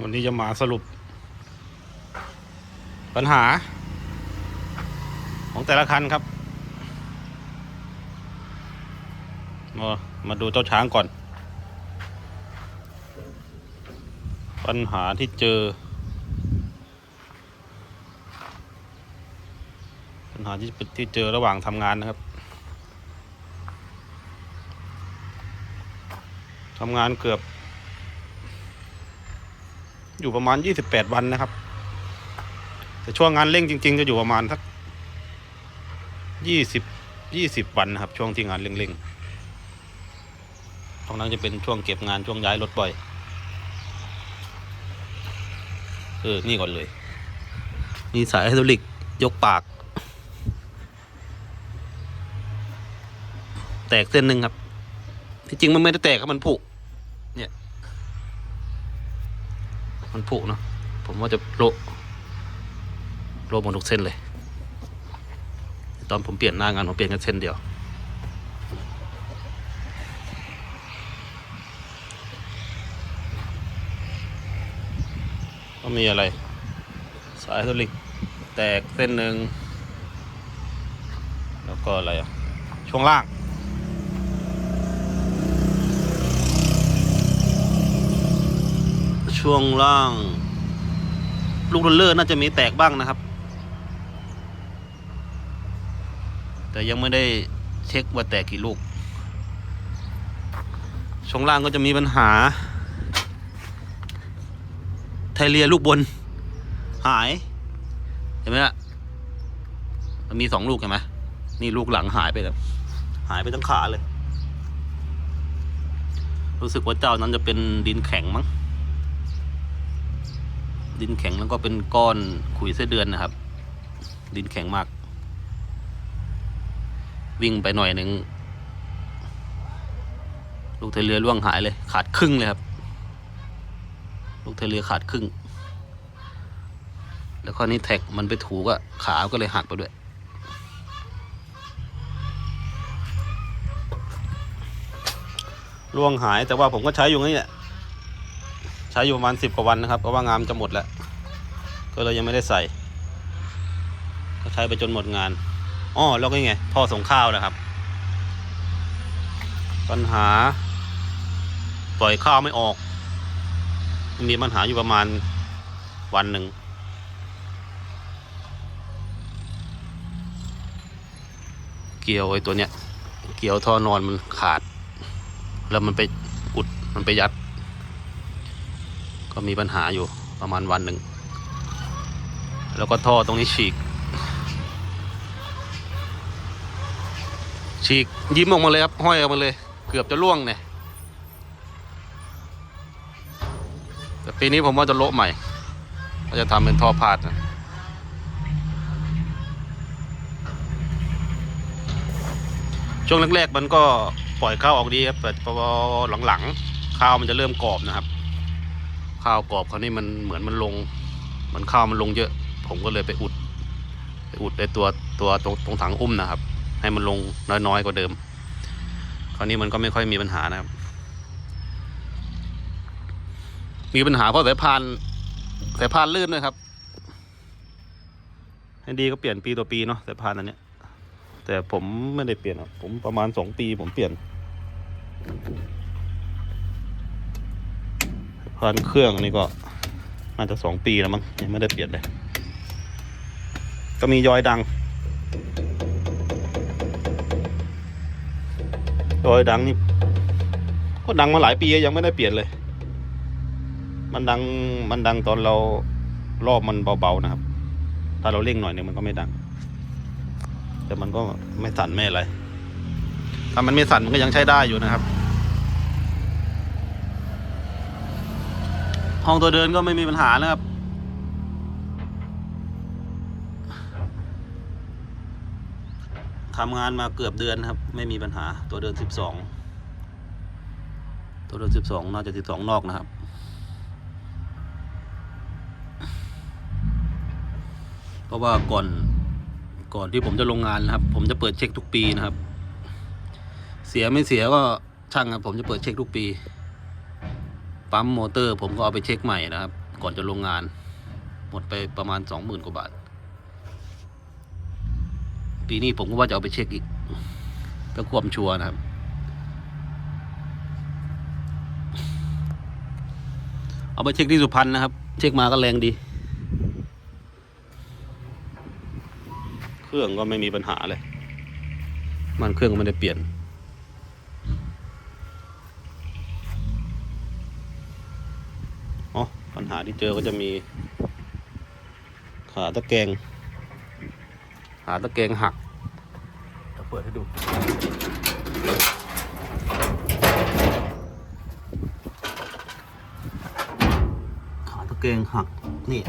วันนี้จะมาสรุป ปัญหา ของแต่ละคันครับ มามาดูเจ้าช้างก่อน ปัญหาที่เจอ ปัญหาที่ที่เจอระหว่างทำงานนะครับทำงานเกือบ อยู่ประมาณ28วันนะครับ แต่ช่วงงานเร่งจริง ๆ จะอยู่ประมาณสัก20 20วันนะครับ ช่วงที่งานเร่งๆตรงนั้นจะเป็นช่วงเก็บงานช่วงย้ายรถบ่อย เออ นี่ก่อนเลย มีสายไฮดรอลิกยกปาก แตกเส้นหนึ่งครับ ที่จริงมันไม่ได้แตกครับมันผุ เนี่ย มันผุเนาะผมว่าจะโลโลหมดทุกเส้นเลย ตอนผมเปลี่ยนหน้างานผมเปลี่ยนแค่เส้นเดียวก็มีอะไร สายโทลิกแตกเส้นหนึ่งแล้วก็อะไรอะช่วงล่าง ช่วงล่าง ลูกโรลเลอร์น่าจะมีแตกบ้างนะครับ แต่ยังไม่ได้เช็คว่าแตกกี่ลูก ช่วงล่างก็จะมีปัญหา ไทเรียลูกบน หาย เห็นไหมล่ะมันมีสองลูกเห็นไหมนี่ลูกหลังหายไปแล้วหายไปทั้งขาเลย รู้สึกว่าเจ้านั้นจะเป็นดินแข็งมั้ง ดินแข็งแล้วก็เป็นก้อนขุยไส้เดือนนะครับ ดินแข็งมาก วิ่งไปหน่อยหนึ่งลูกเทเรือล่วงหายเลย ขาดครึ่งเลยครับ ลูกเทเรือขาดครึ่ง แล้วข้อนี้แท็กมันไปถูก็ขาก็เลยหักไปด้วยล่วงหายแต่ว่าผมก็ใช้อยู่นี่แหละใช้อยู่ประมาณสิบกว่าวันนะครับเพราะว่างานจะหมดแล้ว ก็เลยยังไม่ได้ใส่ ก็ใช้ไปจนหมดงานอ้อแล้วก็ไงท่อส่งข้าวนะครับ ปัญหา ปล่อยข้าวไม่ออก มีปัญหาอยู่ประมาณวันหนึ่งเกี่ยวไอ้ตัวเนี้ย เกี่ยวท่อนอนมันขาด แล้วมันไปอุดมันไปยัด ก็มีปัญหาอยู่ประมาณวันหนึ่ง แล้วก็ท่อตรงนี้ฉีก ฉีกยิ้มออกมาเลยครับ ห้อยออกมาเลย เกือบจะล่วงเนี่ยแต่ปีนี้ผมว่าจะโละใหม่ก็จะทำเป็นท่อพาดนะช่วงแรกๆมันก็ปล่อยข้าวออกดีครับแต่พอหลังๆข้าวมันจะเริ่มกรอบนะครับ ข้าวกรอบเขาวนี่มันเหมือนมันลงเหมือนข้าวมันลงเยอะ ผมก็เลยไปอุดไปอุดในตัวตัวตรงตรงถังอุ้มนะครับ ให้มันลงน้อยๆกว่าเดิม คราวนี้มันก็ไม่ค่อยมีปัญหานะครับ มีปัญหาเพราะสายพานสายพานลื่นด้วยครับให้ดีก็เปลี่ยนปีต่อปีเนาะสายพานอันเนี้ย แต่ผมไม่ได้เปลี่ยนครับผมประมาณสองปีผมเปลี่ยนพานเครื่องนี่ก็น่าจะสองปีแล้วมั้งยังไม่ได้เปลี่ยนเลย ก็มียอยดังยอยดังนี่ก็ดังมาหลายปียังไม่ได้เปลี่ยนเลย มันดังมันดังตอนเรารอบมันเบาๆนะครับ ถ้าเราเร่งหน่อยหนึงมันก็ไม่ดัง แต่มันก็ไม่สั่นไม่อะไร ถ้ามันไม่สั่นมันก็ยังใช้ได้อยู่นะครับ ห้องตัวเดินก็ไม่มีปัญหานะครับ ทำงานมาเกือบเดือนครับ ไม่มีปัญหาตัวเดินสิบสองตัวเดินสิบสองน่าจะสิบสองนอกนะครับเพราะว่าก่อนก่อนที่ผมจะลงงานนะครับ ผมจะเปิดเช็คทุกปีนะครับ เสียไม่เสียก็ช่างครับผมจะเปิดเช็คทุกปีปั๊มมอเตอร์ ผมก็เอาไปเช็คใหม่นะครับ ก่อนจะลงงาน หมดไปประมาณสองหมื่นกว่าบาท ปีนี้ผมก็ว่าจะเอาไปเช็คอีกเพื่อความชัวร์นะครับ เอาไปเช็คที่สุพรรณนะครับ เช็คมาก็แรงดี เครื่องก็ไม่มีปัญหาเลย มันเครื่องก็ไม่ได้เปลี่ยนอ๋อปัญหาที่เจอก็จะมีขาตะแกรง ขาตะแกรงหักจะเปิดให้ดู ขาตะแกรงหัก นี่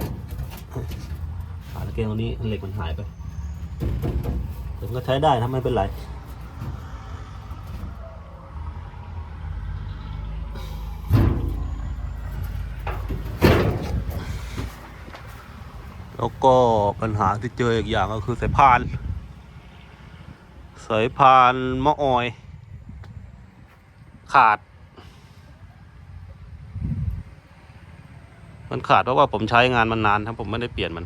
ขาตะแกรงตรงนี้เหล็กมันหายไป ถึงก็ใช้ได้นะไม่เป็นไร แล้วก็ปัญหาที่เจออีกอย่างก็คือสายพาน สายพานมะออย ขาด มันขาดเพราะว่าผมใช้งานมันนานครับผมไม่ได้เปลี่ยนมัน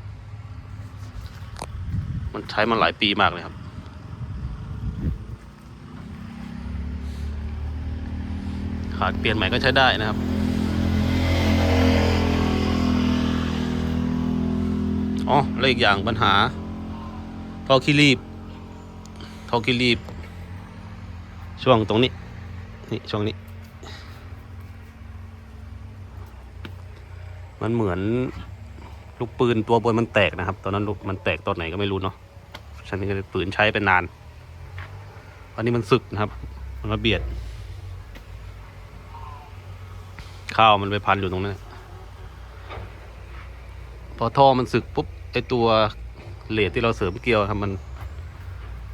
มันใช้มาหลายปีมากเลยครับขาดเปลี่ยนใหม่ก็ใช้ได้นะครับ อ๋อแล้วอีกอย่างปัญหาท่อขี้รีบท่อขี้รีบ ช่วงตรงนี้ นี่ช่วงนี้ มันเหมือนลูกปืนตัวบนมันแตกนะครับ ตอนนั้นลูกมันแตกตอนไหนก็ไม่รู้เนาะฉันก็เลยปืนใช้ไปนานตอนนี้มันสึกนะครับ มันมาเบียด ข้าวมันไปพันอยู่ตรงนั้นพอท่อมันสึกปุ๊บ ไอตัวเลดที่เราเสริมเกลียวครับมัน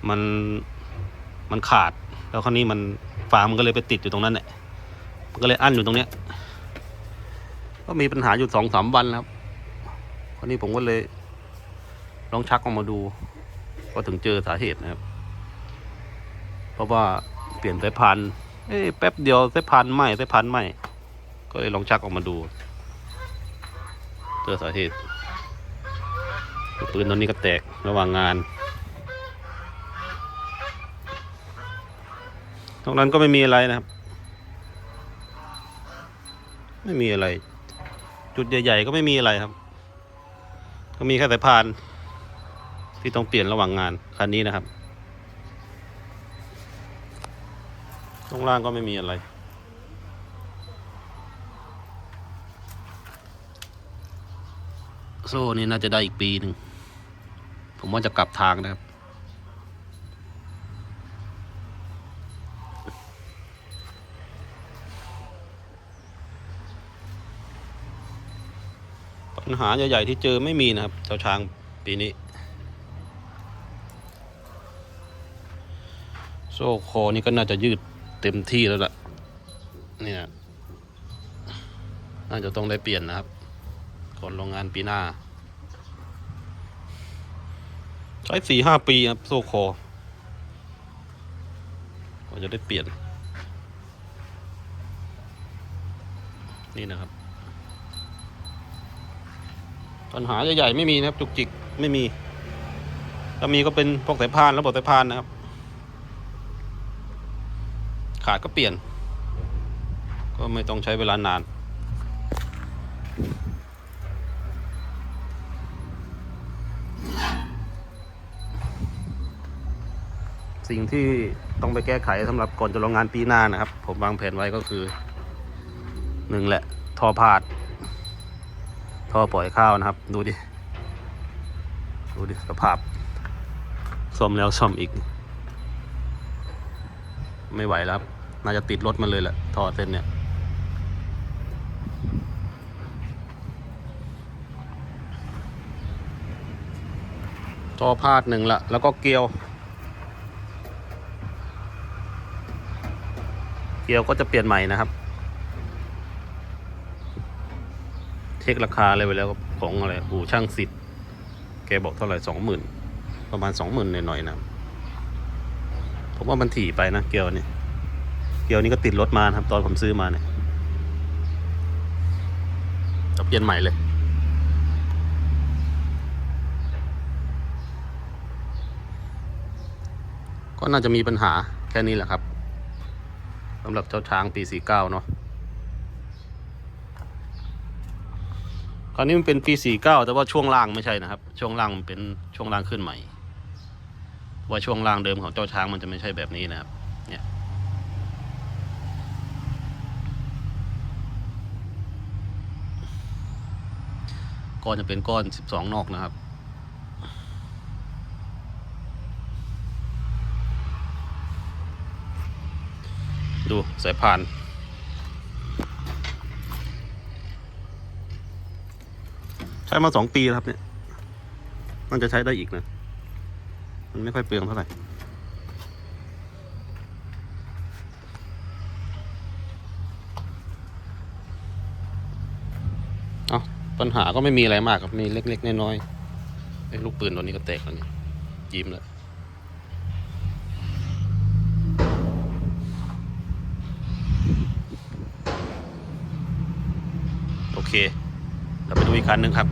มันมันขาด แล้วคราวนี้มันฝามันก็เลยไปติดอยู่ตรงนั้นแหละมันก็เลยอั้นอยู่ตรงเนี้ย ก็มีปัญหาอยู่สองสามวันครับคราวนี้ผมก็เลยลองชักออกมาดู ก็ถึงเจอสาเหตุนะครับ เพราะว่าเปลี่ยนสายพานเอ้ยแป๊บเดียวสายพานไหมสายพานไหมก็เลยลองชักออกมาดู เจอสาเหตุ ปืนตอนนี้ก็แตกระหว่างงานตรงนั้นก็ไม่มีอะไรนะครับ ไม่มีอะไร จุดใหญ่ๆก็ไม่มีอะไรครับ ก็มีแค่สายพาน ที่ต้องเปลี่ยนระหว่างงานคันนี้นะครับตรงล่างก็ไม่มีอะไรโซ่นี่น่าจะได้อีกปีหนึ่ง ผมว่าจะกลับทางนะครับ ปัญหาใหญ่ ๆ ที่เจอไม่มีนะครับเจ้าช้างปีนี้ โซ่คอนี่ก็น่าจะยืดเต็มที่แล้วล่ะ เนี่ยน่าจะต้องได้เปลี่ยนนะครับ ก่อนโรงงานปีหน้า ใช้สี่ห้าปีครับโซคอก็จะได้เปลี่ยน นี่นะครับ ปัญหาใหญ่ๆไม่มีนะครับ จุกจิกไม่มี ถ้ามีก็เป็นพวกสายพานแล้วบสายพานนะครับ ขาดก็เปลี่ยน ก็ไม่ต้องใช้เวลานาน สิ่งที่ต้องไปแก้ไขสำหรับก่อนจะลงงานปีหน้านะครับ ผมวางแผนไว้ก็คือหนึ่งแหละท่อพาดท่อปล่อยข้าวนะครับ ดูดิ ดูดิสภาพซ่อมแล้วซ่อมอีก ไม่ไหวแล้วครับน่าจะติดรถมันเลยแหละท่อเส้นเนี่ยท่อพาดหนึ่งละแล้วก็เกลียว เกียวก็จะเปลี่ยนใหม่นะครับ เช็คราคาเลยไปแล้วของอะไรอู่ช่างสิทธิ์แกบอกเท่าไหร่สองหมื่นประมาณสองหมื่นหน่อยๆนะผมว่ามันถี่ไปนะเกียวนี่เกียวนี่ก็ติดรถมาครับ ตอนผมซื้อมาเนี่ยจะเปลี่ยนใหม่เลยก็น่าจะมีปัญหาแค่นี้แหละครับำหรับเจ้าช้างปี 49 เนาะคราวนี้มันเป็นปี 49 แต่ว่าช่วงล่างไม่ใช่นะครับ ช่วงล่างมันเป็นช่วงล่างขึ้นใหม่ ว่าช่วงล่างเดิมของเจ้าช้างมันจะไม่ใช่แบบนี้นะครับ เนี่ยก้อนจะเป็นก้อน 12 นอกนะครับ ดูสายพาน ใช้มาสองปีแล้วครับเนี่ยมันจะใช้ได้อีกนะ มันไม่ค่อยเปลืองเท่าไหร่เอาปัญหาก็ไม่มีอะไรมากครับ มีเล็ก ๆ น้อยๆไอ้ลูกปืนตัวนี้ก็แตกแล้วเนี่ยยิ้มแล้ว เราไปดูอีกคันหนึ่งครับ